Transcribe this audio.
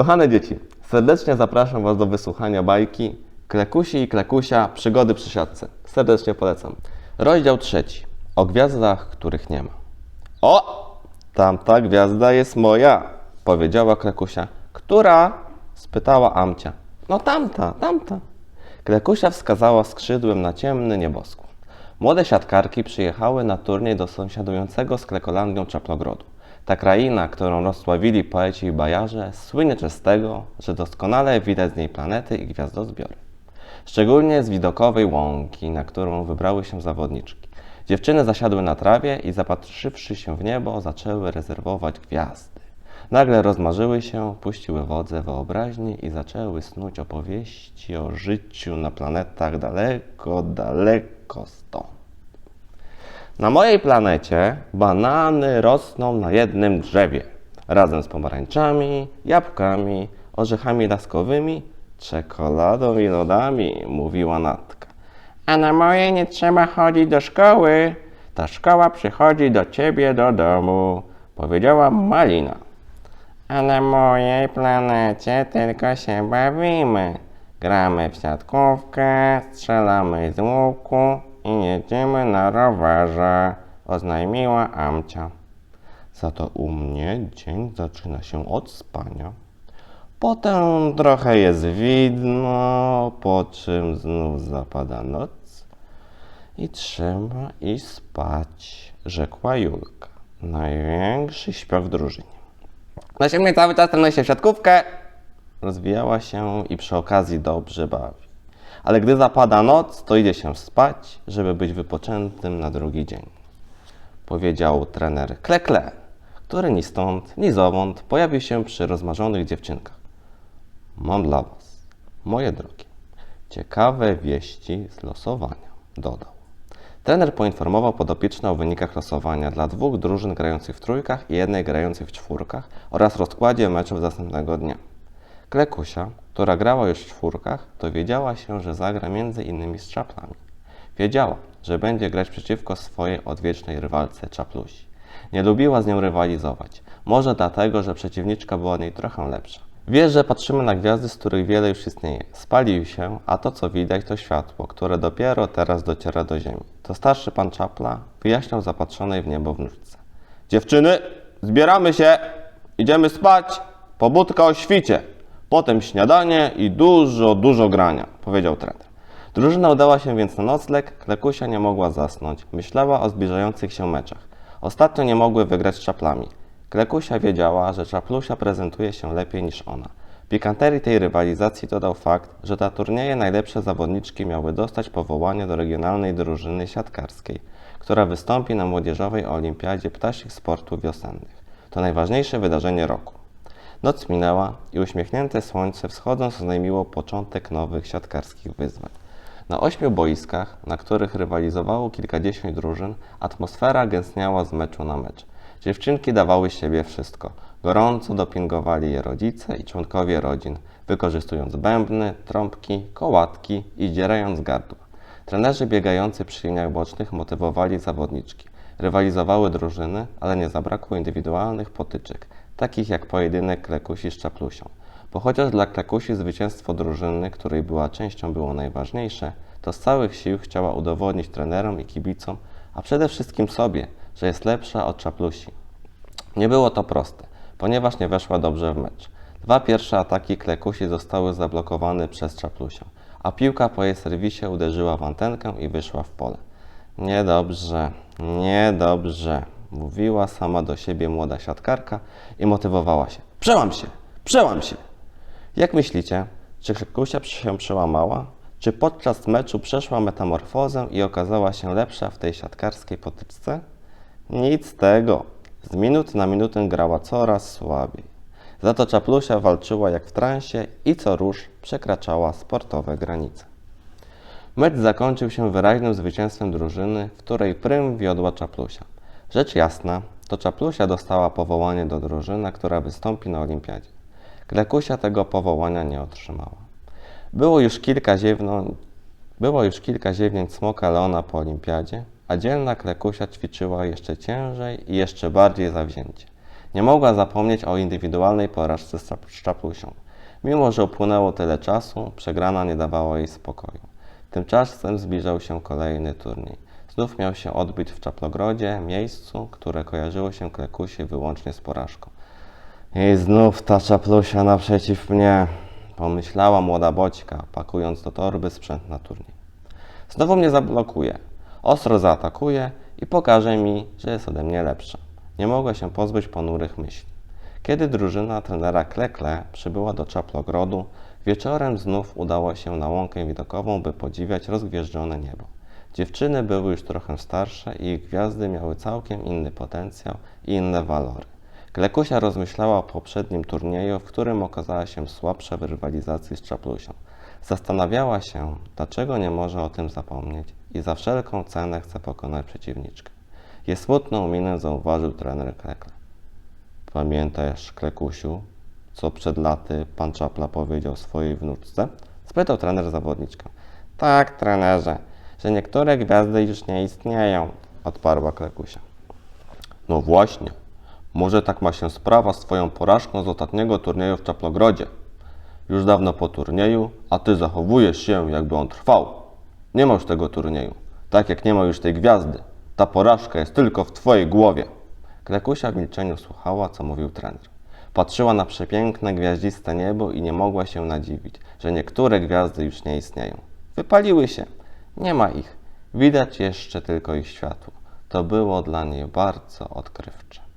Kochane dzieci, serdecznie zapraszam Was do wysłuchania bajki Klekusi i Klekusia Przygody przy siatce. Serdecznie polecam. Rozdział trzeci. O gwiazdach, których nie ma. O! Tamta gwiazda jest moja, powiedziała Klekusia. Która? spytała Amcia. No tamta, tamta. Klekusia wskazała skrzydłem na ciemny nieboskłon. Młode siatkarki przyjechały na turniej do sąsiadującego z Klekolandią Czaplogrodu. Ta kraina, którą rozsławili poeci i bajarze, słynie z tego, że doskonale widać z niej planety i gwiazdozbiory. Szczególnie z widokowej łąki, na którą wybrały się zawodniczki. Dziewczyny zasiadły na trawie i zapatrzywszy się w niebo, zaczęły rezerwować gwiazdy. Nagle rozmarzyły się, puściły wodze wyobraźni i zaczęły snuć opowieści o życiu na planetach daleko, daleko stąd. Na mojej planecie banany rosną na jednym drzewie, razem z pomarańczami, jabłkami, orzechami laskowymi, czekoladą i lodami, mówiła Natka. A na mojej nie trzeba chodzić do szkoły. Ta szkoła przychodzi do ciebie do domu, powiedziała Malina. A na mojej planecie tylko się bawimy. Gramy w siatkówkę, strzelamy z łuku i jedziemy na rowerze, oznajmiła Amcia. Za to u mnie dzień zaczyna się od spania. Potem trochę jest widno, po czym znów zapada noc i trzeba iść spać, rzekła Julka. Największy śpiok w drużynie. Na mnie cały czas trenuje się w siatkówkę. Rozwijała się i przy okazji dobrze bawi. Ale gdy zapada noc, to idzie się spać, żeby być wypoczętym na drugi dzień. Powiedział trener Klekle, który ni stąd, ni zowąd pojawił się przy rozmarzonych dziewczynkach. Mam dla Was, moje drogie, ciekawe wieści z losowania, dodał. Trener poinformował podopieczne o wynikach losowania dla dwóch drużyn grających w trójkach i jednej grającej w czwórkach oraz rozkładzie meczów następnego dnia. Klekusia, która grała już w czwórkach, dowiedziała się, że zagra między innymi z czaplami. Wiedziała, że będzie grać przeciwko swojej odwiecznej rywalce czaplusi. Nie lubiła z nią rywalizować. Może dlatego, że przeciwniczka była od niej trochę lepsza. Wiesz, że patrzymy na gwiazdy, z których wiele już istnieje. Spalił się, a to co widać to światło, które dopiero teraz dociera do ziemi. To starszy pan Czapla wyjaśniał zapatrzonej w niebo wnuczce. Dziewczyny, zbieramy się, idziemy spać, pobudka o świcie, potem śniadanie i dużo, dużo grania, powiedział trener. Drużyna udała się więc na nocleg, Klekusia nie mogła zasnąć, myślała o zbliżających się meczach. Ostatnio nie mogły wygrać czaplami. Klekusia wiedziała, że czaplusia prezentuje się lepiej niż ona. Pikanterii tej rywalizacji dodał fakt, że na turnieje najlepsze zawodniczki miały dostać powołanie do regionalnej drużyny siatkarskiej, która wystąpi na młodzieżowej olimpiadzie ptasich sportów wiosennych. To najważniejsze wydarzenie roku. Noc minęła i uśmiechnięte słońce wschodząc oznajmiło początek nowych siatkarskich wyzwań. Na ośmiu boiskach, na których rywalizowało kilkadziesiąt drużyn, atmosfera gęstniała z meczu na mecz. Dziewczynki dawały siebie wszystko. Gorąco dopingowali je rodzice i członkowie rodzin, wykorzystując bębny, trąbki, kołatki i zdzierając gardła. Trenerzy biegający przy liniach bocznych motywowali zawodniczki. Rywalizowały drużyny, ale nie zabrakło indywidualnych potyczek, takich jak pojedynek Klekusi z Czaplusią. Bo chociaż dla Klekusi zwycięstwo drużyny, której była częścią, było najważniejsze, to z całych sił chciała udowodnić trenerom i kibicom, a przede wszystkim sobie, że jest lepsza od Czaplusi. Nie było to proste, ponieważ nie weszła dobrze w mecz. Dwa pierwsze ataki Klekusi zostały zablokowane przez Czaplusią, a piłka po jej serwisie uderzyła w antenkę i wyszła w pole. Niedobrze, niedobrze, mówiła sama do siebie młoda siatkarka i motywowała się. Przełam się, przełam się. Jak myślicie, czy Klekusia się przełamała? Czy podczas meczu przeszła metamorfozę i okazała się lepsza w tej siatkarskiej potyczce? Nic z tego. Z minut na minutę grała coraz słabiej. Za to Czaplusia walczyła jak w transie i co rusz przekraczała sportowe granice. Mecz zakończył się wyraźnym zwycięstwem drużyny, w której prym wiodła Czaplusia. Rzecz jasna, to Czaplusia dostała powołanie do drużyny, która wystąpi na olimpiadzie. Klekusia tego powołania nie otrzymała. Było już kilka ziewną, było już kilka ziewnięć smoka Leona po olimpiadzie, a dzielna Klekusia ćwiczyła jeszcze ciężej i jeszcze bardziej zawzięcie. Nie mogła zapomnieć o indywidualnej porażce z Czap- Szczaplusią. Mimo, że upłynęło tyle czasu, przegrana nie dawała jej spokoju. Tymczasem zbliżał się kolejny turniej. Znów miał się odbyć w Czaplogrodzie, miejscu, które kojarzyło się Klekusie wyłącznie z porażką. I znów ta czaplusia naprzeciw mnie, pomyślała młoda boćka, pakując do torby sprzęt na turniej. Znowu mnie zablokuje, ostro zaatakuje i pokaże mi, że jest ode mnie lepsza. Nie mogła się pozbyć ponurych myśli. Kiedy drużyna trenera Klekle przybyła do Czaplogrodu, wieczorem znów udało się na łąkę widokową, by podziwiać rozgwieżdżone niebo. Dziewczyny były już trochę starsze i ich gwiazdy miały całkiem inny potencjał i inne walory. Klekusia rozmyślała o poprzednim turnieju, w którym okazała się słabsza w rywalizacji z Czaplusią. Zastanawiała się, dlaczego nie może o tym zapomnieć i za wszelką cenę chce pokonać przeciwniczkę. Je smutną minę zauważył trener Klekle. Pamiętasz, Klekusiu, co przed laty pan Czapla powiedział swojej wnuczce? Spytał trener zawodniczkę. Tak, trenerze, że niektóre gwiazdy już nie istnieją, odparła Klekusia. No właśnie, może tak ma się sprawa z twoją porażką z ostatniego turnieju w Czaplogrodzie. Już dawno po turnieju, a ty zachowujesz się, jakby on trwał. Nie ma już tego turnieju, tak jak nie ma już tej gwiazdy. Ta porażka jest tylko w twojej głowie. Klekusia w milczeniu słuchała, co mówił trener. Patrzyła na przepiękne, gwiaździste niebo i nie mogła się nadziwić, że niektóre gwiazdy już nie istnieją. Wypaliły się. Nie ma ich. Widać jeszcze tylko ich światło. To było dla niej bardzo odkrywcze.